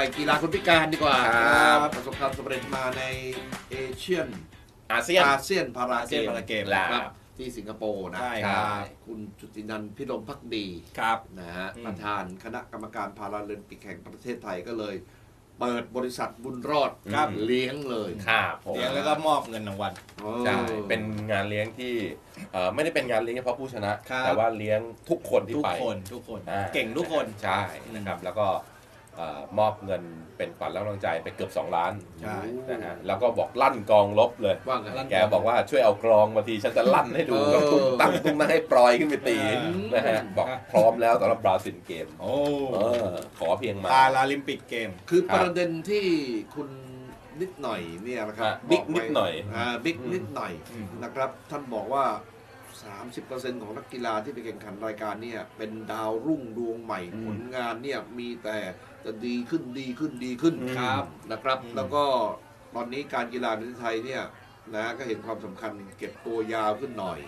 ไปกีฬาคนพิการดีกว่าครับ ประสบความสำเร็จมาในเอเชียนอาเซียนอาเซียนพาราอาเกเซียนมพาราเกมแล้วครับที่สิงคโปร์นะใช่ครับคุณจุตินันท์พิรมพักดีครับนะฮะอืมประธานคณะกรรมการพาราลิมปิกแห่งประเทศไทยก็เลย เปิดบริษัทบุญรอดครับเลี้ยงเลยครับผมเลี้ยงแล้วก็มอบเงินรางวัลใช่เป็นงานเลี้ยงที่เอ่อไม่ได้เป็นงานเลี้ยงเฉพาะผู้ชนะครับแต่ว่าเลี้ยงทุกคนที่ทุกไปคนทุกคนอ่าเก่งทุกคนใช่นะครับแล้วก็ เอ่อมอบเงินเป็นขวัญและกำลังใจไปเกือบ 2 ล้านใช่นะฮะแล้วก็บอกลั่นกองลบเลย ว่าไงลั่นแกบอกว่าช่วยเอากรองมาทีฉันจะลั่นให้ดูเออ ก็ตุ้งตั้งตุ้งนั่งให้ปล่อยขึ้นไปตีเออนะฮะบอกพร้อมแล้วสำหรับบราซิลเกมโอ้เออขอเพียงมา พาราลิมปิกเกม คือครับประเด็นที่คุณนิดหน่อยเนี่ยนะครับอะบิ๊กบไว้นิดหน่อยอ่าบิ๊กอืม นิดหน่อยอืม นะครับ ท่านบอกว่า 30%ของนักกีฬาที่ไปแข่งขันรายการเนี่ยเป็นดาวรุ่งดวงใหม่อืมผลงานเนี่ยมีแต่ จะดีขึ้นดีขึ้นดีขึ้นครับนะครับอืมแล้วก็ตอนนี้การกีฬาในประเทศไทยเนี่ยนะก็เห็นความสำคัญเก็บตัวยาวขึ้นหน่อย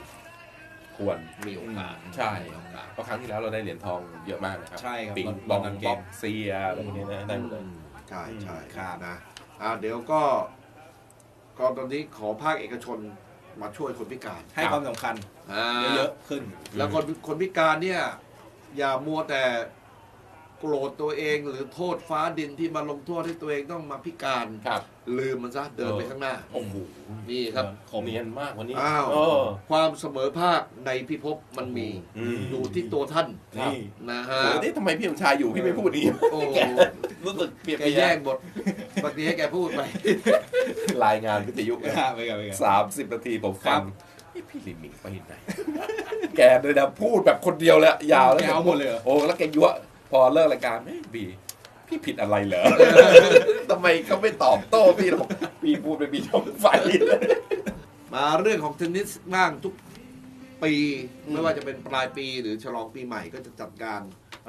ควรมีโอกาสใช่มีโอกาส เพราะครั้งที่แล้วเราได้เหรียญทองเยอะมากนะครับใช่ครับปิงลอนบองลอนดอนเกมบ็อกเซียอะไรพวกนี้นะได้หมดเลยอืมใช่ใช่ครับนะอ่าเดี๋ยวก็ก็ตอนนี้ขอภาคเอกชนมาช่วยคนพิการให้ความสำคัญอ่าเยอะๆขึ้น แล้วคนคนพิการเนี่ย อย่ามัวแต่ โกรธตัวเองหรือโทษฟ้าดินที่มาลงโทษให้ตัวเองต้องมาพิการ ครับ ลืมมันซะเดินไปข้างหน้า โอ้โหนี่ครับเนียนมากวันนี้อ้าว เออ ความเสมอภาคในพิภพมันมีอืม อยู่ที่ตัวท่านนี่นะฮะ โอ้นี่ทำไมพี่สมชายอยู่พี่ไม่พูดดีโอ้แกรู้สึกเปรียบแกเทียแย่งบบทบางทีให้แกพูดไป รายงานวิทยุไปกันไปกัน สามสิบนาทีผมครัฟับงเฮ้ยพี่ลิมิงไปไหน แกเลยนะพูดแบบคนเดียวเลยยาวแล้วยาวหมดเลยเหรอ โอ้แล้วแกยั่ว พอเลิกรายการเฮ้ยบีพี่ผิดอะไรเหรอ ทำไมเขาไม่ตอบโต้พี่หรอกพี่พูดไปมีช่องไฟเลย มาเรื่องของเทนนิสบ้างทุกปีอืมไม่ว่าจะเป็นปลายปีหรือฉลองปีใหม่ก็จะจัดการ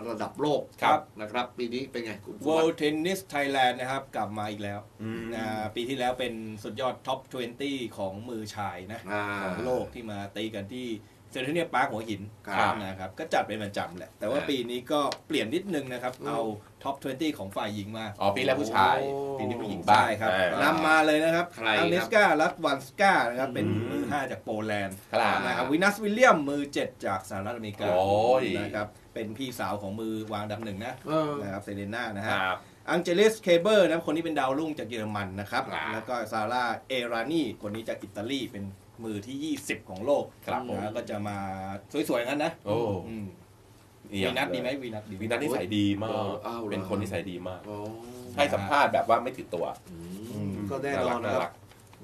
ระดับโลกครับ นะครับ ปีนี้เป็นไงคุณสุวัส World ดิ์ Tennis Thailand นะครับกลับมาอีกแล้วอืมนะปีที่แล้วเป็นสุดยอดท็อป 20 ของมือชายนะ อ่า ของโลกที่มาตีกันที่ เซนทรัลเนียปาร์คหัวหินครับนะครับก็จัดเป็นประจำแหละ แต่ว่าอ่าปีนี้ก็เปลี่ยนนิดนึงนะครับอืมเอาท็อป 20 ของฝ่ายหญิงมาอ๋อปีแรกผู้ชายโอ้ปีนี้ผู้หญิงบ้างใช่ครับอ่านำมาเลยนะครับใครครับอังเนสกาลัตวันสกานะครับเป็นอืมมือ 5 จากโปแลนด์ครับนะครับวินัสวิลเลียมมือ 7 จากสหรัฐอเมริกาโอ้ยนะครับเป็นพี่สาวของมือวางอันดับหนึ่งนะเออนะครับเซเลน่านะคฮะรับอังเจลิส เคเบิร์นะคนนี้เป็นดาวรุ่งจากเยอรมันนะครับครับ แล้วก็ซาร่า เอรานีคนนี้จากอิตาลีเป็น มือที่ 20 ของโลกครับผมนะก็จะมาสวยๆกันนะโอ้อืมเอีวียงนัทเลยดีไหมวีนัทดีไหมวีนัทนิสัยดีมาเอกออ้าวเหรอเป็นคนนิสัยดีมากโอ้ให้สัมภาษณ์แบบว่าไม่ถือตัวอืมก็แน่นอนนะน่าครัรับก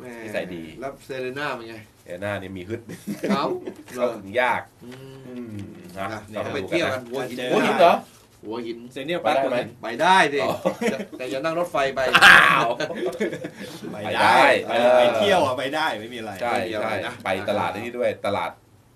แม่นิสัยดีแล้วเซเลน่าเป็นไงเอหน้าเนี่ยมีฮึดเขาเหรเข้าอถึงยากอืมอืมนะนะเราก็ก็ไปดูเที่ยวกักันนหัวหินโอ้ยจริงเหรอ หัวหินเซเนียปาร์คไปได้ไหมไปได้ดิอ๋อแต่อย่านั่งรถไฟไปอ้าวไปไปได้ ได้เออ ไปเที่ยวอะไปได้ไม่มีอะไร ใช่ไม่มีอะไรใช่นะ ไปตลาดนี้ด้วยตลาด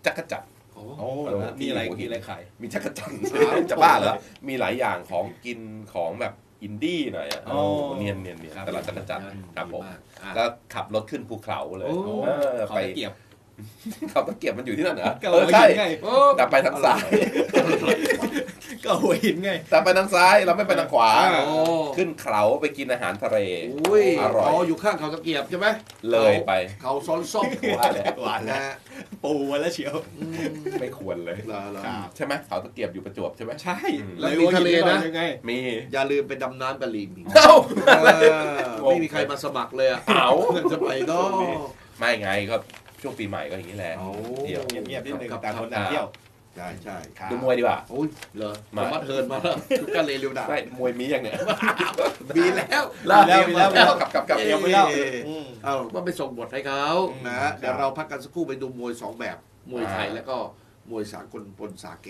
จักรจันทร์ โอ้โอ้เหรอฮะมีอะไรมีอะไรขาย มีจักรจันทร์ครับจะบ้าเหรอมีหลายอย่างของกินของแบบอินดี้หน่อยอะโอ้เนียนเนียนเนียนครับตลาดจักรจันทร์ครับผม ดีากอะ แล้วขับรถขึ้นภูเขาเลยโอ้ เออเขาไปตะเกียบ เขาตะเกียบมันอยู่ที่นั่นเหรอก็เอหัอวหิใช่นไงโอ้แต่ไปทางซ้ายก็หัวหินไง แต่ไปทางซ้ายเราไม่ไปทางขวาโอ้ขึ้นเขาไปกินอาหารทะเล อุ้ยอร่อย อ๋ออยู่ข้างเขาตะเกียบใช่ไหมเลยไปเขาซ้อนซ่อมว่าแล้วหวานนะแล้วฮะปูไว้แล้วเชียว อืมไม่ควรเลย เหรอเหรอ ครับ ใช่ไหมเขาตะเกียบอยู่ประจวบใช่ไหมใช่อืมแล้วมีทะเลนะ ยังไง มี อย่าลืมไปดำน้ำกับลิงอีกเอ้า เออไม่มีใครมาสมัครเลยอะเอ้าเพื่อนสมัยเนาะไม่ไงก็ ช่วงปีใหม่ก็อย่างนี้แหละเที่ยวเงียบๆนิดนึงแต่คนต่างเที่ยวใช่ใช่ดูมวยดีกว่าโอ้ยเหรอมาบัดเทินมาทุกการเลยเร็วดาไม่มวยมีอย่างเนี้ยมีแล้วแล้วมีแล้วแล้วกับกับกับเอวไม่เล่าเอาว่าไปส่งบทให้เขานะเดี๋ยวเราพักกันสักครู่ไปดูมวยสองแบบมวยไทยแล้วก็มวยสากลปนสาเก